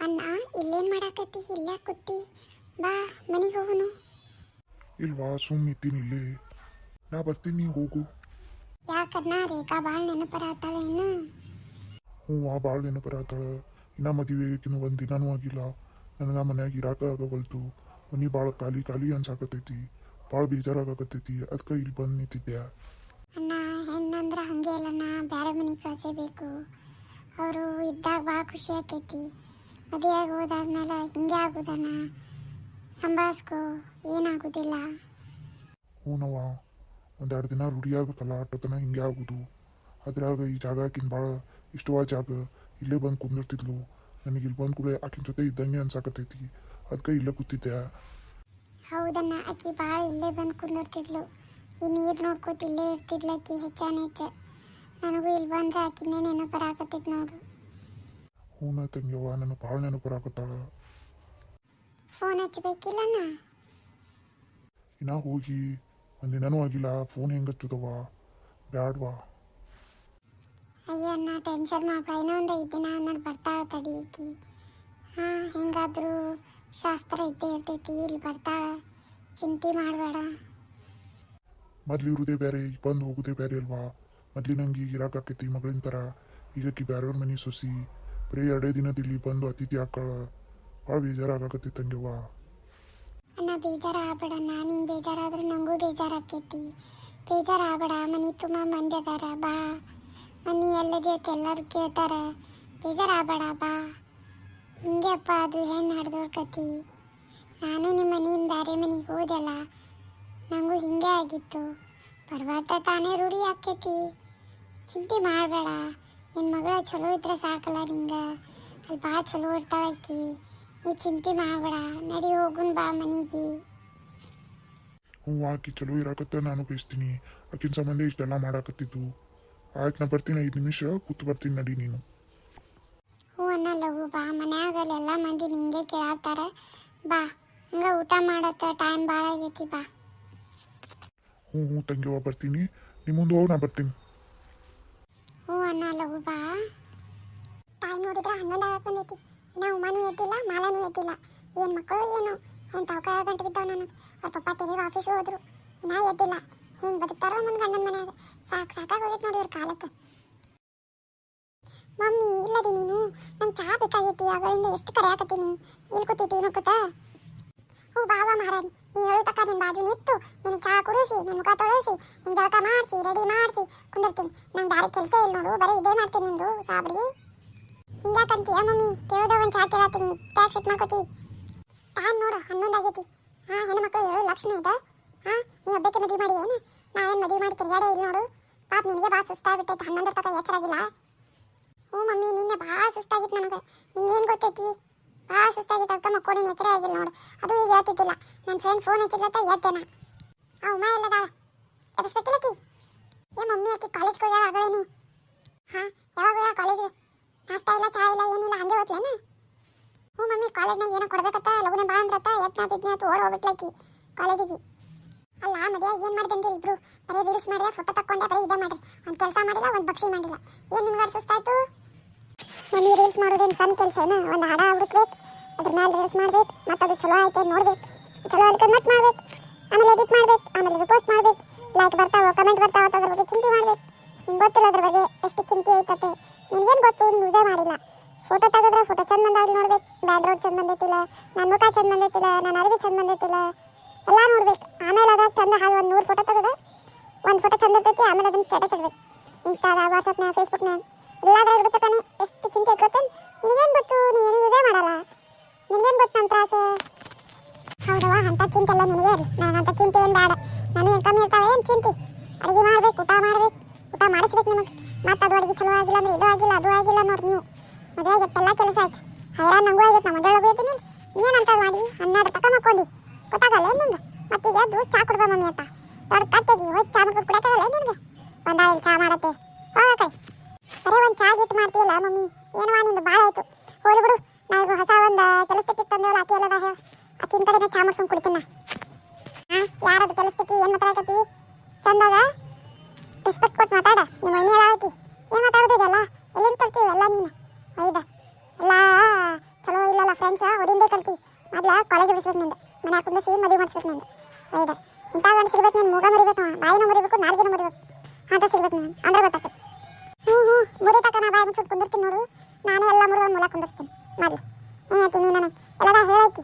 ಅಣ್ಣ ಇಲ್ಲೇನು ಮಾಡಾಕತ್ತಿ? ಇಲ್ಲೇ ಕೂತಿ. ಬಾ ಮನೆಗೆ ಹೋಗುನು. ಇಲ್ವಾ ಸುಮ್ಮನೆ ಇದ್ದೀನಿ ಇಲ್ಲಿ. ನಾ ಬರ್ತೀನಿ ಹೋಗು. ಯಾಕನ್ನ ರೇಖಾ ಭಾಳ ನೆನಪರಾತಾಳ ಇನ್ನು. ಹ್ಞೂ ಆ ಭಾಳ ನೆನಪರಾತಾಳ ಇನ್ನ ಮದುವೆ ಇನ್ನು ಒಂದು ದಿನನೂ ಆಗಿಲ್ಲ. ನನಗೆ ಮನ್ಯಾಗ ಇರಾಕ ಆಗವಲ್ತು ಮನೆ ಭಾಳ ಖಾಲಿ ಖಾಲಿ ಅನ್ಸಾಕತ್ತೈತಿ. ಭಾಳ ಬೇಜಾರಾಗಕತ್ತೈತಿ. ಅದಕ್ಕೆ ಇಲ್ಲಿ ಬಂದು ನಿಂತಿದ್ದೆ. ಅಣ್ಣ ಹೆಣ್ಣಂದ್ರೆ ಹಂಗೆ ಅಲ್ಲಣ್ಣ. ಬೇರೆ ಮನೆ ಕಳಿಸಬೇಕು. ಅವರು ಇದ್ದಾಗ ಭಾಳ ಖುಷಿ ಆಕೈತಿ. ಮದುವೆ ಆಗಿ ಹೋದಾದ್ಮೇಲೆ ಹಿಂಗೆ ಆಗೋದಣ್ಣ ಸಂಭಾಳಿಸ್ಕೊ ಏನಾಗೋದಿಲ್ಲ? ಹ್ಞೂನವ್ವ ಒಂದೆರಡು ದಿನ ರೂಢಿ ಆಗುತ್ತಲ್ಲ ಅಟ್ಟತನ ಹಿಂಗೆ ಆಗೋದು. ಅದ್ರಾಗ ಈ ಜಾಗ ಆಕಿನ ಭಾಳ ಇಷ್ಟವಾದ ಜಾಗ. ಇಲ್ಲೇ ಬಂದು ಕುಂದಿರ್ತಿದ್ಲು. ನನಗೆ ಇಲ್ಲಿ ಬಂದು ಕೂಡ ಆಕಿನ ಜೊತೆ ಇದ್ದಂಗೆ ಅನ್ಸಾಕತ್ತೈತಿ. ಅದಕ್ಕೆ ಇಲ್ಲೇ ಕೂತಿದ್ದೆ. ಹೌದಣ್ಣ ಆಕಿ ಭಾಳ ಇಲ್ಲೇ ಬಂದು ಕುಂದಿರ್ತಿದ್ಲು. ಈ ನೀರು ನೋಡ್ಕೋತ ಇಲ್ಲೇ ಇರ್ತಿದ್ಲು ಆಕಿ ಹೆಚ್ಚಾನ ಹೆಚ್ಚ. ನನಗೂ ಇಲ್ಲಿ ಬಂದ್ರೆ ಆಕಿನೇ ನೆನಪರಾಕತ್ತೈತಿ ನೋಡು. ಹ್ಞೂನ ತಂಗ್ಯವ್ವ ನನಗೆ ಭಾಳ ನೆನಪರಾಕತ್ತಾಳ ಫೋನ್ ಹಚ್ಬೇಕಿಲ್ಲಣ್ಣ ಇನ್ನ ಹೋಗಿ ಒಂದಿನೂ ಆಗಿಲ್ಲ ಫೋನ್ ಹೆಂಗೆ ಹಚ್ಚುದವ ಬ್ಯಾಡ್ವಾ? ಅಯ್ಯ ಅಣ್ಣ ಟೆನ್ಷನ್ ಮಾಡ್ಬೇಡ ಇನ್ನೊಂದು ಐದು ದಿನ ಆಮೇಲೆ ಬರ್ತಾಳೆ ತಡಿ ಈಕಿ. ಹಾಂ ಹೆಂಗಾದ್ರೂ ಶಾಸ್ತ್ರ ಇದ್ದೇ ಇರ್ತೈತಿ ಇಲ್ಲಿ ಬರ್ತಾಳೆ. ಚಿಂತೆ ಮಾಡಬೇಡ. ಮೊದ್ಲು ಇರುದೇ ಬೇರೆ ಈಗ ಬಂದು ಹೋಗುದೇ ಬೇರೆ ಅಲ್ವಾ? ಮೊದ್ಲಿನಂಗೆ ಈಗ ಇರಾಕತ್ತೈತಿ ಮಗಳಿನ ಥರ ಈಗ ಬೇರೆಯವ್ರ ಮನೆ ಸೊಸಿ. ಬರೀ ಎರಡೇ ದಿನದ ಇಲ್ಲಿ ಬಂದು ಅತಿಥಿ ಹಾಕಳ ಭಾಳ ಬೇಜಾರಾಗತ್ತೆ ತಂಗ್ಯವ್ವ ಅಣ್ಣ ಬೇಜಾರ ಆಗ್ಬೇಡಣ್ಣ ನಿಂಗೆ ಬೇಜಾರಾದ್ರೆ ನಂಗೂ ಬೇಜಾರಾಕೈತಿ ಬೇಜಾರ ಆಗ್ಬೇಡ ಮನೆ ತುಂಬ ಮಂದಿ ಅದಾರ. ಬಾ. ಮನೆ ಎಲ್ಲದೇ ಐತೆ ಎಲ್ಲರೂ ಕೇಳ್ತಾರ. ಬೇಜಾರ ಆಗ್ಬೇಡ ಬಾ. ಹಿಂಗೆ ಅದು ಹೆಣ್ಣು ನಡೆದೋಕತಿ ಕತಿ ನಾನು ನಿಮ್ಮ ಮನೆಯಿಂದ ಬೇರೆ ಮನೆಗೆ ಹೋದೆಲ್ಲ ನನಗೂ ಹಿಂಗೆ ಆಗಿತ್ತು. ಬರ್ಬಾರ್ದ ತಾನೇ ರೂಢಿ ಆಕೈತಿ ಚಿಂತೆ ಮಾಡಬೇಡ. ನಿನ್ನ ಮಗಳ ಚಲೋ ಇದ್ರೆ ಸಾಕಲ್ಲ ನಿಂಗೆ. ಅಲ್ಲಿ ಭಾಳ ಚಲೋ ಇರ್ತಾಳಕ್ಕಿ ನೀ ಚಿಂತೆ ಮಾಡಬೇಡ. ನಡಿ ಹೋಗುನ್ ಬಾ ಮನೆಗೆ. ಹ್ಞೂ ಆಕಿ ಚಲೋ ಇರಾಕತ್ತ ನಾನು ಬಯಸ್ತೀನಿ ಆಕಿನ ಸಂಬಂಧ ಇಷ್ಟೆಲ್ಲ ಮಾಡಾಕತ್ತಿದ್ದು. ಆಯ್ತು ನಾ ಬರ್ತೀನಿ. ಐದು ನಿಮಿಷ ಕೂತು ಬರ್ತೀನಿ ನಡಿ ನೀನು. ಹ್ಞೂ ಅನ್ನ ಲಘು ಬಾ. ಮನ್ಯಾಗ ಅಲ್ಲೆಲ್ಲ ಮಂದಿ ನಿಂಗೆ ಕೇಳತ್ತಾರ. ಬಾ. ಹಂಗ ಊಟ ಮಾಡತ್ತ. ಟೈಮ್ ಭಾಳ ಆಗೈತಿ ಬಾ. ಹ್ಞೂ ಹ್ಞೂ ತಂಗಿ ಬರ್ತೀನಿ. ನಿಮ್ಮ ಮುಂದೆ ಹೋಗಿ ನಾ ಬರ್ತೀನಿ. ಅನ್ನ ಲಘು ಬಾ ಟೈಮ್ ನೋಡಿದ್ರೆ ಹನ್ನೊಂದು ಆಗಕೊಂಡೈತಿ ಇನ್ನ ಉಮಾನು ಎದ್ದಿಲ್ಲ ಮಾಲನೂ ಎದ್ದಿಲ್ಲ. ಏನು ಮಕ್ಕಳು ಏನು? ಎಂತ ತವಕ ಗಂಟೆ ಬಿದ್ದಾವ ನಾನು. ಅವ್ರ ಪಪ್ಪ ತೆರಿಗೆ ಆಫೀಸ್ ಹೋದ್ರು. ಇನ್ನ ಎದ್ದಿಲ್ಲ. ಹೆಂಗೆ ಬದುಕ್ತಾರೋ ನನ್ನ ಗಂಡನ ಮನ್ಯಾಗ. ಸಾಕು ಸಾಕಾಗಿ ಹೋಗೈತೆ ನೋಡಿ ಇವ್ರ ಕಾಲಕ್ಕೆ ಮಮ್ಮಿ, ಇಲ್ಲದಿ ನೀನು. ನಂಗೆ ಚಹಾ ಬೇಕಾಗೈತಿ. ಅವಳಿಂದ ಎಷ್ಟು ಕರೆಯಾಕತ್ತೀನಿ ಇಲ್ಲಿ ಕೂತಿ ಟಿವಿ ನೋಡ್ಕೊತ ಹೂ ಬಾವ ಮಹಾರಾಣಿ. ನೀ ಹೇಳು ತಕ್ಕ ನಿನ್ನ ಬಾಜು ನಿಂತು ನಿನಗೆ ಚಹಾ ಕುಡಿಸಿ ನಿನ್ನ ಮುಖ ತೊಳಸಿ ನಿನ್ನ ಜಳಕ ಮಾಡಿಸಿ ರೆಡಿ ಮಾಡಿಸಿ. ಕುಂದಿರ್ತೀನಿ. ನಂಗೆ ದಾರಿ ಕೆಲಸ ಇಲ್ಲ ನೋಡು, ಬರೀ ಇದೇ ಮಾಡ್ತೀನಿ ನಿಂದು ಸಾಬ್ರಿ ಹಿಂಗ್ಯಾಕಂತೀಯ ಮಮ್ಮಿ? ಕೇಳೋದ ಒಂದು ಚಾ ಕೇಳತ್ತೀನಿ. ಟ್ಯಾಕ್ಸ್ ಸೆಟ್ ಮಾಡ್ಕೋತಿ. ಟೈಮ್ ನೋಡು, ಹನ್ನೊಂದು ಆಗೈತಿ. ಹಾಂ, ಹೆಣ್ಮಕ್ಳು ಹೇಳೋ ಲಕ್ಷಣ ಇದೆ. ಹಾಂ ನೀವು ಒಬ್ಬಕ್ಕೆ ಮದುವೆ ಮಾಡಿ ಏನು? ನಾ ಏನು ಮದುವೆ ಮಾಡಿ ತಿರ್ಗಾಡೇ ಇಲ್ಲ ನೋಡು. ಪಾಪ ನಿನಗೆ ಭಾಳ ಸುಸ್ತಾಗ್ಬಿಟ್ಟೈತೆ ಹನ್ನೊಂದರ ತನಕ ಎಚ್ಚರಾಗಿಲ್ಲ ಹ್ಞೂ ಮಮ್ಮಿ, ನಿನ್ನೆ ಭಾಳ ಸುಸ್ತಾಗಿತ್ತು ನನಗೆ. ನಿಂಗೇನು ಗೊತ್ತೈತಿ? ಭಾಳ ಸುಸ್ತಾಗಿತ್ತು, ಅದಕ್ಕೆ ಮಕ್ಕೋಡಿ ಎಚ್ಚರೇ ಆಗಿಲ್ಲ ನೋಡು. ಅದು ಈಗ ಹೇಳ್ತಿದ್ದಿಲ್ಲ. ನನ್ನ ಫ್ರೆಂಡ್ ಫೋನ್ ಹಚ್ಚಿದ್ಲತ್ತ ಎದ್ದೇನ. ಆ ಉಮಾ ಎಲ್ಲದಾಳ? ಎಬ್ಸ್ಬೇಕಿಲ್ಲಕಿ ಏ ಮಮ್ಮಿ, ಆಕೆ ಕಾಲೇಜ್ಗೆ ಹೋಗ್ಯಾಳ ಆಗಲೇನಿ ಹಾ, ಯಾವಾಗ ಹೋಗ್ಯಾಳ ಕಾಲೇಜ್ ನಾಷ್ಟ ಇಲ್ಲ ಚಹಾ ಇಲ್ಲ, ಏನಿಲ್ಲ, ಹಂಗೆ ಹೋಗ್ಲೇನ ಹ್ಞೂ ಮಮ್ಮಿ ಕಾಲೇಜ್ನಾಗ ಏನೋ ಕೊಡ್ಬೇಕತ್ತ, ಲಗುನ ಬಾ ಅಂದ್ರತ್ತ ಎತ್ನ ಬಿದ್ನ ಅಂತ ಓಡ್ ಹೋಗ್ಬಿಟ್ಲಾಕಿ ಕಾಲೇಜಿಗೆ ಅಲ್ಲ ಮದುವೆ ಏನು ಮಾಡ್ದಂತೆ ಇಬ್ರು? ಬರೀ ರೀಲ್ಸ್ ಮಾಡಿದೆ ಫೋಟೋ ತಕ್ಕೊಂಡೆ, ಬರೀ ಇದೇ ಮಾಡ್ರಿ ಒಂದು ಕೆಲಸ ಮಾಡಿಲ್ಲ, ಒಂದು ಬಕ್ಸಿ ಮಾಡಿಲ್ಲ. ಏನು ನಿಮ್ಗೆ ಸುಸ್ತಾಯ್ತು ಮಮ್ಮಿ ರೀಲ್ಸ್ ಮಾಡೋದೇನು ಸಣ್ಣ ಕೆಲಸ ಏನು? ಒಂದು ಹಾಡ ಹುಡುಕ್ಬೇಕು, ಅದ್ರ ಮೇಲೆ ರೀಲ್ಸ್ ಮಾಡ್ಬೇಕು ಮತ್ತು ಅದು ಚಲೋ ಐತೆ ನೋಡ್ಬೇಕು. ಚಲೋ ಅದಕ್ಕೆ ಮತ್ತೆ ಮಾಡ್ಬೇಕು. ಆಮೇಲೆ ಎಡಿಟ್ ಮಾಡ್ಬೇಕು, ಆಮೇಲೆ ಅದು ಪೋಸ್ಟ್ ಮಾಡ್ಬೇಕು. ಲೈಕ್ ಬರ್ತಾವೋ ಕಮೆಂಟ್ ಬರ್ತಾವೋ ಅದ್ರ ಬಗ್ಗೆ ಚಿಂತೆ ಮಾಡಬೇಕು ನಿಂಗೆ ಗೊತ್ತಿಲ್ಲ ಅದ್ರ ಬಗ್ಗೆ ಎಷ್ಟು ಚಿಂತೆ ಐತತೆ. ನಿನಗೇನು ಗೊತ್ತು? ನೀನು ಯೂಸೇ ಮಾಡಿಲ್ಲ. ಫೋಟೋ ತೆಗೆದ್ರೆ ಫೋಟೋ ಚಂದ ಬಂದಾಗಲಿ ನೋಡ್ಬೇಕು. ಬ್ಯಾಕ್ಗ್ರೌಂಡ್ ಚಂದ ಬಂದೈತಿಲ್ಲ ನನ್ನ ಮುಖ ಚಂದ ಬಂದೈತಿಲ್ಲ ನನ್ನ ಅರಿವಿ ಚಂದ ಬಂದೈತಿಲ್ಲ. ಎಲ್ಲ ನೋಡ್ಬೇಕು. ಆಮೇಲೆ ಅದಾಗ ಚಂದ ಹಾಗೆ ಒಂದು ನೂರು ಫೋಟೋ ತೆಗೆದು ಒಂದು ಫೋಟೋ ಚಂದ ಇರ್ತೈತಿ, ಆಮೇಲೆ ಅದನ್ನ ಸ್ಟೇಟಸ್ ಇಡ್ಬೇಕು. ಇನ್ಸ್ಟಾದ ವಾಟ್ಸಪ್ನಾಗ ಫೇಸ್ಬುಕ್ನಾಗ ಎಲ್ಲಾದ್ರೂ ಇಡ್ಬೇಕನೆ ಎಷ್ಟು ಚಿಂತೆ ಐತೆ ನಿನಗೇನು ಗೊತ್ತು? ನೀ ಏನು ಯೂಸೇ ಮಾಡಲ್ಲ. ನಿನಗೇನು ಗೊತ್ತು ನಮ್ಮ ತ್ರಾಸು? ಹೌದವ ಅಂತ ಚಿಂತೆ ಎಲ್ಲ ನಿನಗೆ. ಇರಲಿ ಅಂತ ಚಿಂತೆ ಏನು ಬೇಡ. ನಾನು ಏನು ಕಮ್ಮಿ ಇರ್ತಾವೆ ಏನು ಚಿಂತೆ? ಅಡುಗೆ ಮಾಡ್ಬೇಕು, ಊಟ ಮಾಡ್ಬೇಕು. ಊಟ ಮಾಡಿಸ್ಬೇಕು ನಿಮಗೆ. ಮತ್ತೆ ಅದು ಅಡುಗೆ ಚಲೋ ಆಗಿಲ್ಲ ಅಂದ್ರೆ ಇದು ಆಗಿಲ್ಲ, ಅದು ಆಗಿಲ್ಲ ನೋಡಿ ನೀವು. ಮದುವೆ ಎಷ್ಟೆಲ್ಲ ಕೆಲಸ ಆಯ್ತು. ಹೈರಾಣ ನಂಗೂ ಆಗೈತೆ ನಮ್ಮ ಮಗಳು ನೀನು. ಏನಂತ ಮಾಡಿ, ಹನ್ನೆರಡು ತಕ ಮಕ್ಕೊಂಡು. ಗೊತ್ತಾಗಲ್ಲ ಏನು ನಿಂಗೆ ಮತ್ತೀಗ ಎದ್ದು ಚಾ ಕೊಡ್ಬಾ ಮಮ್ಮಿ ಅಂತ. ದೊಡ್ಡ ಕತ್ತೆಗೆ ಹೋಗಿ ಚಾ ಮಾಡ್ಕೊಂಡು ಕುಡಿಯೋಕ್ಕಾಗಲ್ಲ ನಿನಗೆ? ಬಂದಾಗಲಿ ಚಾ ಮಾಡತ್ತೆ. ಹೋಗ ಕೈ ಬರೀ ಒಂದು ಚಾ ಗಿಟ್ ಮಾಡ್ತೀಯಲ್ಲ ಮಮ್ಮಿ. ಏನವಾ ನಿಂದು ಭಾಳ ಆಯ್ತು. ಹೋಗ್ಲಿ ಬಿಡು. ನಾವು ಹೊಸ ಒಂದು ಕೆಲಸಕ್ಕೆ ತಂದೇವಲ್ಲ ಆಕೆ ಹೇಳ ಆಕಿನ ಕಡೆನೇ ಚಾ ಮಾಡ್ಸ್ಕೊಂಡು ಕುಡಿತೀನ ಹಾಂ ಯಾರದು ಕೆಲಸಕ್ಕೆ ಏನು ಮಾತಾಡಕತ್ತಿ? ಚಂದಾಗ ರೆಸ್ಪೆಕ್ಟ್ ಕೊಟ್ಟು ಮಾತಾಡ ನಿಮ್ಮ ಮನೆ ಆಕಿ? ಏನು ಮಾತಾಡೋದಿದೆಲ್ಲ ಎಲ್ಲಿಂದ ಕಲ್ತಿ ಎಲ್ಲ ನೀನು? ಒಯ್ದ. ಎಲ್ಲ ಚಲೋ ಇಲ್ಲಲ್ಲ ಫ್ರೆಂಡ್ಸ್ ಅವರಿಂದ ಕಲ್ತಿ. ಮೊದ್ಲ ಕಾಲೇಜ್ ಬಿಡಿಸ್ಬೇಕು ನಿಂದ. ಮನೆ ಕುಂದಿಸಿ ಮದುವೆ ಮಾಡಿಸ್ಬೇಕು ನಿಂದ. ಹೌದಾ ಇಂಥ ಗಂಡು ಸಿಗ್ಬೇಕು ನೀನು, ಮೂಗ ಮರಿಬೇಕು ಬಾಯಿನ ಮರಿಬೇಕು, ನಾಲ್ಗೆನ ಮರಿಬೇಕು. ಅಂತ ಸಿಗ್ಬೇಕು ನೀನು. ಅಂದ್ರೆ ಗೊತ್ತಾಗ್ತದೆ. ಹ್ಞೂ ಹ್ಞೂ ಮುರಿ ತಕ್ಕ ನಾ ಬಾಯಿ ಮುಚ್ಚಿಟ್ಟು ಕುಂದಿರ್ತೀನಿ ನೋಡು. ನಾನೇ ಎಲ್ಲ ಮುರಿದ ಮೂಲ ಕುಂದಿರ್ತೀನಿ ಮೊದ್ಲು. ಏನು ಹೇಳ್ತೀನಿ ನೀನು ನನಗೆ? ಎಲ್ಲ ಹೇಳೈತಿ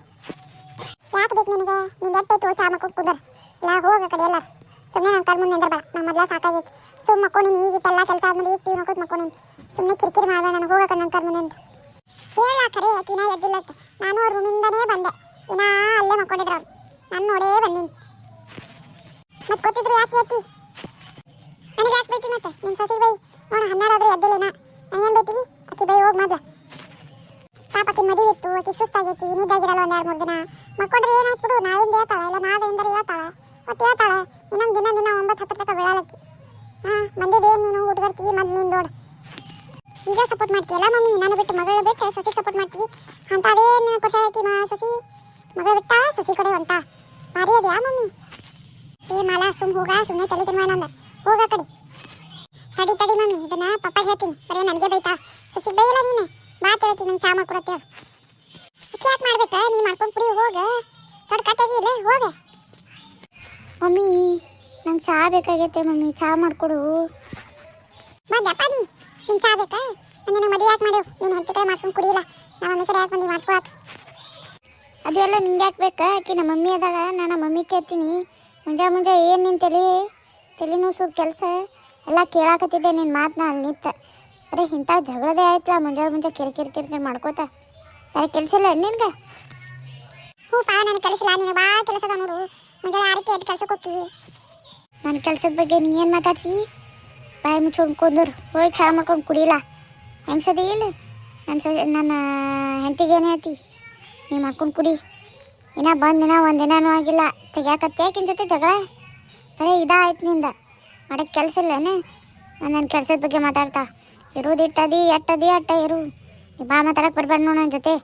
ಯಾಕೆ ಬೇಕು ನಿನಗೆ. ನಿಂದು ಎಟ್ಟೈತು ಚಾ ಮಕ್ಕಳು ಕುದರ್. ಇಲ್ಲ ಹೋಗ ಕಡೆ ಎಲ್ಲಾರು. ಸುಮ್ಮನೆ ನನ್ನ ಕಣ್ ಮುಂದೆ ಬೇಡ ನಾನು ಮೊದ್ಲ ಸಾಕಾಗೈತಿ. ಸುಮ್ಮ ಮಕ್ಕೊಂಡಿನಿ ಈಗಿಟ್ಟೆಲ್ಲ ಕೆಲಸ ಆದ್ಮೇಲೆ ಈಗ ಟಿವಿ ನೋಡ್ಕೊತ ಮಕ್ಕೊಂಡಿನಿ ಸುಮ್ಮನೆ ಕಿರಿಕಿರಿ ಮಾಡಬೇಡ ನನಗೆ. ಹೋಗಕ್ಕ ನನ್ನ ಕಣ್ ಮುಂದೆ ಹೇಳ ಕರೆ, ಆಕಿನ ಎದ್ದಿಲ್ಲ ಅಂತ. ನಾನು ಅವ್ರ ರೂಮಿಂದನೇ ಬಂದೆ. ಇನ್ನ ಅಲ್ಲೇ ಮಕ್ಕೊಂಡಿದ್ರು ಅವ್ರು. ನಾನು ನೋಡೇ ಬಂದೀನಿ ಮತ್ತೆ ಗೊತ್ತಿದ್ರು ಯಾಕೆ ಎತ್ತಿ ನನಗೆ ಯಾಕೆ ಬೇಕಿ ಮತ್ತೆ? ನಿನ್ನ ಸಸಿ ಬೈ. ನೋಡ ಹನ್ನೆರಡಾದ್ರೂ ನಾನು ನನಗೇನು ಬೇಕಿ? ಆಕಿ ಬೈ, ಹೋಗಿ ಮೊದ್ಲು. ಪಾಪ ಆಕಿ ಮದುವೆ ಇತ್ತು, ಆಕಿ ಸುಸ್ತಾಗೈತಿ, ನಿದ್ದಾಗಿರಲ್ಲ ಒಂದ್ ಎರಡು ಮೂರು ದಿನ. ಮಕ್ಕೊಂಡ್ರೆ ಏನಾಯ್ತು ಬಿಡು ನಾಳೆಯಿಂದ ಹೇಳ್ತಾಳ, ಇಲ್ಲ ನಾಳೆಯಿಂದ ಹೇಳ್ತಾಳ. ಒಟ್ಟು ಹೇಳ್ತಾಳ, ಇನ್ನೊಂದು ದಿನ ದಿನ ಒಂಬತ್ತು ಹತ್ತು ತನಕ ಬೀಳಾಲಕ್ಕಿ ಹಾ ಬಂದಿದ್ದೇನು ನೀನು ಹುಡುಗರ್ತಿ ಮತ್ತು ನೀನು ನೋಡು. ಈಗ ಸಪೋರ್ಟ್ ಮಾಡ್ತೀಯಲ್ಲ ಮಮ್ಮಿ, ನಾನು ಬಿಟ್ಟು ಮಗಳು ಬಿಟ್ಟು ಸೊಸಿಗೆ ಸಪೋರ್ಟ್ ಮಾಡ್ತೀವಿ. ಖುಷಿ ಹೇಳ್ತಿ ಮಾ, ಸೊಸಿ? ಮಗಳು ಬಿಟ್ಟ, ಸೊಸಿ ಕಡೆ ಹೊಂಟ. ಭಾರಿ ಮಮ್ಮಿ? ಏ ಮಾಲ, ಸುಮ್ ಹೋಗ ಸುಮ್ಮನೆ ತಲೆ ತಿನ್ಮಾಡ ಅಂದ. ಹೋಗ ಕಡೆ. ತಡಿ ತಡಿ ಮಮ್ಮಿ, ಇದನ್ನ ಪಪ್ಪ ಹೇಳ್ತೀನಿ. ಬರೀ, ನನಗೆ ಬೈತಾ. ಸೊಸಿಗೆ ಬೈಯಲ್ಲ ನೀನು? ಮಾತು ನಿಂಗೆ ಚಾ ಮಾಡ್ಕೊಡತ್ತೇವ ಯಾಕೆ ಮಾಡ್ಬೇಕಾ? ನೀ ಮಾಡ್ಕೊಂಡು ಕುಡಿ, ಹೋಗ. ದೊಡ್ಡ ಇಲ್ಲ ಹೋಗ. ಮಮ್ಮಿ, ನಂಗೆ ಚಾ ಬೇಕಾಗೈತೆ ಮಮ್ಮಿ, ಚಾ ಮಾಡಿಕೊಡು. ಬಂದಪ್ಪ ನೀ? ನಿಂಗೆ ಚಾ ಬೇಕಾ? ನಾನು ಮದುವೆ ಯಾಕೆ ಮಾಡೋ? ನೀನು ಹೆಂಡತಿ ಕಡೆ ಮಾಡ್ಸ್ಕೊಂಡು ಕುಡಿಯಿಲ್ಲ ನಮ್ಮ ಮಮ್ಮಿ ಕಡೆ ಯಾಕೆ ಬಂದು ಅದು ಅದೆಲ್ಲ ನಿಂಗೆ ಯಾಕೆ ಬೇಕಾ? ಆಕಿ ನಮ್ಮ ಮಮ್ಮಿ ಅದಾಳ ನಾನು ನಮ್ಮ ಮಮ್ಮಿ ಕೇಳ್ತೀನಿ. ಮುಂಜಾ ಮುಂಜಾ ಏನು ನಿನ್ನ ತಲೆ? ತಲೆ ನುಸೋದು ಕೆಲಸ? ಎಲ್ಲ ಕೇಳಾಕತ್ತಿದ್ದೆ ನಿನ್ನ ಮಾತನ್ನ ಅಲ್ಲಿ ನಿಂತ. ಬರೀ ಇಂಥ ಜಗಳದೇ ಆಯ್ತಲ್ಲ ಮುಂಜಾನೆ ಕಿರಿ ಕಿರಿಕಿರಿ ಕಿರಿ ಮಾಡ್ಕೋತ. ಬೇರೆ ಕೆಲಸ ಇಲ್ಲ ನಿನ್ಗೆ? ಹ್ಞೂ ಪಾ ನನ್ನ ಕೆಲಸ ನೀನು ಭಾಳ ಕೆಲಸ ಅದ ನೋಡು. ಮುಂಜಾನೆ ಆರಕ್ಕೆ ಎದ್ದು ಕೆಲ್ಸಕ್ಕೆ ಹೋಗಿ ನನ್ನ ಕೆಲಸದ ಬಗ್ಗೆ ನೀ ಏನು ಮಾತಾಡ್ತಿ? ಬಾಯಿ ಮುಚ್ಕೊಂಡು ಕುಂದರು ಹೋಗಿ ಚಹಾ ಮಾಡ್ಕೊಂಡು ಕುಡಿಲ್ಲ ಹೆಂಗ್ಸದಿ ಇಲ್ಲ? ನನ್ನ ಸೊ ನನ್ನ ಹೆಂಡತಿಗೆ ಏನು ನೀ ಮಾಡ್ಕೊಂಡು ಕುಡಿ. ಇನ್ನ ಬಂದು ದಿನ ಒಂದು ದಿನನೂ ಆಗಿಲ್ಲ. ತೆಗ್ಯಾಕತ್ತೆ ಯಾಕಿನ ಜೊತೆ ಜಗಳ? ಬರೀ ಇದಾಯ್ತು ನಿಂದ. ಮಾಡೋಕ್ಕೆ ಕೆಲಸ ಇಲ್ಲನೇ ನಾನು ನನ್ನ ಕೆಲಸದ ಬಗ್ಗೆ ಮಾತಾಡ್ತಾ. ಇರೋದು ಇಟ್ಟದಿ ಎಟ್ಟದಿ ಅಟ್ಟ ಇರು. ನೀ ಬಾ ಮಾತಾಡಕ್ಕೆ ಬರ್ಬೇಡ ನೋಡು ನನ್ನ ಜೊತೆ.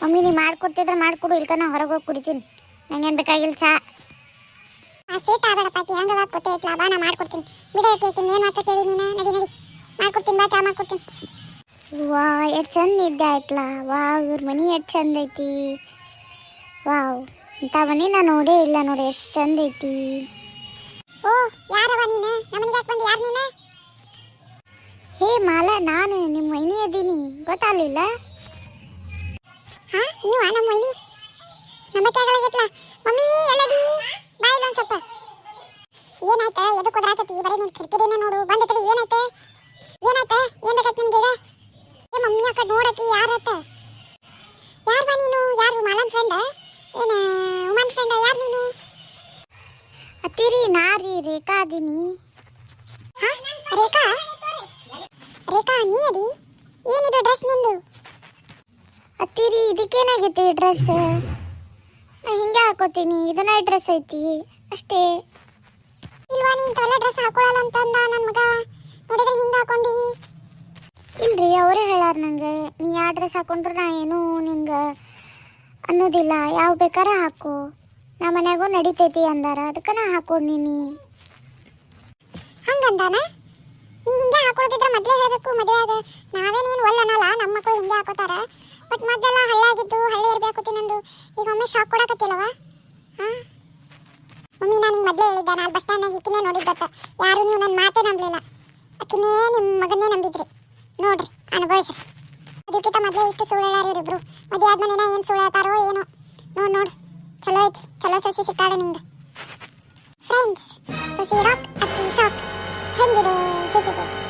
ಮಮ್ಮಿ ನೀ ಮಾಡ್ಕೊಡ್ತಿದ್ರೆ ಮಾಡ್ಕೊಡು ಇಲ್ಕ ನಾ ಹೊರಗೆ ಹೋಗಿ ಕುಡಿತೀನಿ. ನಂಗೇನು ಬೇಕಾಗಿಲ್ಲ ಚಾ. ಆ ಸೇಟ್ ಆಡಪ್ಪ ಆಕಿ ಹೆಂಗದ ಐತ್ಲಾ ಬಾ ನಾ ಮಾಡ್ಕೊಡ್ತೀನಿ. ಬಿಡ ಕೇಳ್ತೀನಿ ಏನು ಮಾತಾ ಕೇಳಿ ನೀನು? ನಡಿ ನಡಿ. ಮಾಡ್ಕೊಡ್ತೀನಿ ಬಾ ಚಾ ಮಾಡ್ಕೊಡ್ತೀನಿ. ವಾ ಎಷ್ಟು ಚಂದ ನಿದ್ದೆ ಆಯ್ತಲ್ಲ ವಾವ್ ಇವ್ರ ಮನೆ ಎಷ್ಟು ಚಂದ ಐತಿ. ವಾವ್ ಇಂಥ ಮನೆ ನಾ ನೋಡೇ ಇಲ್ಲ ನೋಡಿ ಎಷ್ಟು ಚಂದ ಐತಿ. ಓ ಯಾರವ ನೀನು? ನಮ್ಮನಿಗೆ ಯಾಕೆ ಬಂದು? ಯಾರು ನೀನು? ಹೇ ಮಾಲ ನಾನು ನಿಮ್ಮ ಮೈನಿ ಅದೀನಿ. ಗೊತ್ತಾಗಲಿಲ್ಲ? ಹಾ ನೀವ ನಮ್ಮ ಮೊಯ್ನಿ ನಂಬಕ್ಕೆ ಆಗಲಾಗೈತ್ಲ ಮಮ್ಮಿ ಎಲ್ಲದಿ? ಬಾ ಇಲ್ಲ ಒಂದ್ ಸ್ವಲ್ಪ. ಏನಾಯ್ತ ಎದಕ್ಕೆ ಕುದ್ರಾಕತಿ ಬರೀ ನಿನ್ ಕಿರಿಕಿರಿನ ನೋಡು. ಬಂದತ್ರಿ ಏನಾಯ್ತ? ಏನಾಯ್ತ? ಏನ್ ಬೇಕಾಯ್ತು ನಿನ್ಗೆ ಈಗ ಏ ಮಮ್ಮಿ ಅಕ್ಕ ನೋಡಕಿ ಯಾರತ್ತ? ಯಾರ್ ಬಾ ನೀನು? ಯಾರು ಮಾಲನ್ ಫ್ರೆಂಡ ಏನ ಉಮನ್ ಫ್ರೆಂಡ ಯಾರು ನೀನು? ಅತ್ತಿರಿ ನಾರಿ ರೇಖಾ ಅದೀನಿ ಹಾ ರೇಖಾ ರೇಖಾ ನೀ ಅದಿ ಏನಿದು ಡ್ರೆಸ್ ನಿಂದು ಅತ್ತಿರಿ ಇದಕ್ಕೇನಾಗೈತಿ ಡ್ರೆಸ್ ಹಿಂಗೆ ಹಾಕೋತೀನಿ ಇದನ್ನ ಡ್ರೆಸ್ ಐತಿ, ಅಷ್ಟೇ. ಇಲ್ವಾ ನೀನ್ ತಲೆ ಡ್ರೆಸ್ ಹಾಕೊಳ್ಳಲ್ಲ ಅಂತಂದ ನನ್ನ ಮಗ? ನೋಡಿದ್ರೆ ಹಿಂಗ ಹಾಕೊಂಡಿ. ಇಲ್ರಿ, ಅವರೇ ಹೇಳಾರ ನಂಗೆ. ನೀ ಯಾವ ಡ್ರೆಸ್ ಹಾಕೊಂಡ್ರು ನಾ ಏನು ನಿಂಗೆ ಅನ್ನೋದಿಲ್ಲ. ಯಾವ ಬೇಕಾರ ಹಾಕು. ನಾ ಮನ್ಯಾಗೂ ನಡಿತೈತಿ ಅಂದಾರ. ಅದಕ್ಕೆ ನಾ ಹಾಕೊಂಡಿನಿ ಹಂಗಂದಾನ? ನೀ ಹಿಂಗೆ ಹಾಕೊಳ್ತಿದ್ರೆ ಹೇಳಬೇಕು ಮದ್ವೆ ಆಗ ನಾವೇ ನೀನು ಅನ್ನಲ್ಲ ನಮ್ಮ ಮಕ್ಕಳು ಹಿಂಗೆ ಹಾಕೋತಾರ. ಬಟ್ ಮೊದಲೆಲ್ಲ ಹಳ್ಳಿ ಆಗಿತ್ತು ಹಳ್ಳಿ ಇರಬೇಕು ನಂದು. ಈಗ ಒಮ್ಮೆ ಶಾಕ್ ಕೊಡಕತ್ತಿಲ್ಲವ ಹಾಂ? ಮಮ್ಮಿ ನಾನು ನಿಂಗೆ ಮೊದಲೇ ಹೇಳಿದ್ದೆ, ನಾನು ಬಸ್ ಸ್ಟ್ಯಾಂಡ್ನಾಗ ಈಕಿನೇ ನೋಡಿದ್ದತ್ತ. ಯಾರು ನೀವು ನನ್ನ ಮಾತೇ ನಂಬಲಿಲ್ಲ. ಆಕಿನೇ ನಿಮ್ಮ ಮಗನ್ನೇ ನಂಬಿದ್ರಿ. ನೋಡ್ರಿ, ಅನುಭವಿಸ್ರಿ. ಅದಕ್ಕಿಂತ ಮೊದಲೇ ಇಷ್ಟು ಸುಳ್ಳು ಇವರಿಬ್ರು ಇವ್ರಿಬ್ರು. ಮದುವೆ ಆದ್ಮೇಲೆ ಏನೋ ಏನು ಸುಳ್ಳು ಏನೋ. ನೋಡಿ ನೋಡಿ. ಚಲೋ ಐತಿ, ಚಲೋ ಸಸಿ ಸಿಕ್ಕಾಳೆ ನಿಂಗೆ ಫ್ರೆಂಡ್ಸ್ ಸಸಿ ರಾಕ್ ಅಕ್ಕಿ ಶಾಕ್ ಹೆಂಗಿದೆ ಹೇಗಿದೆ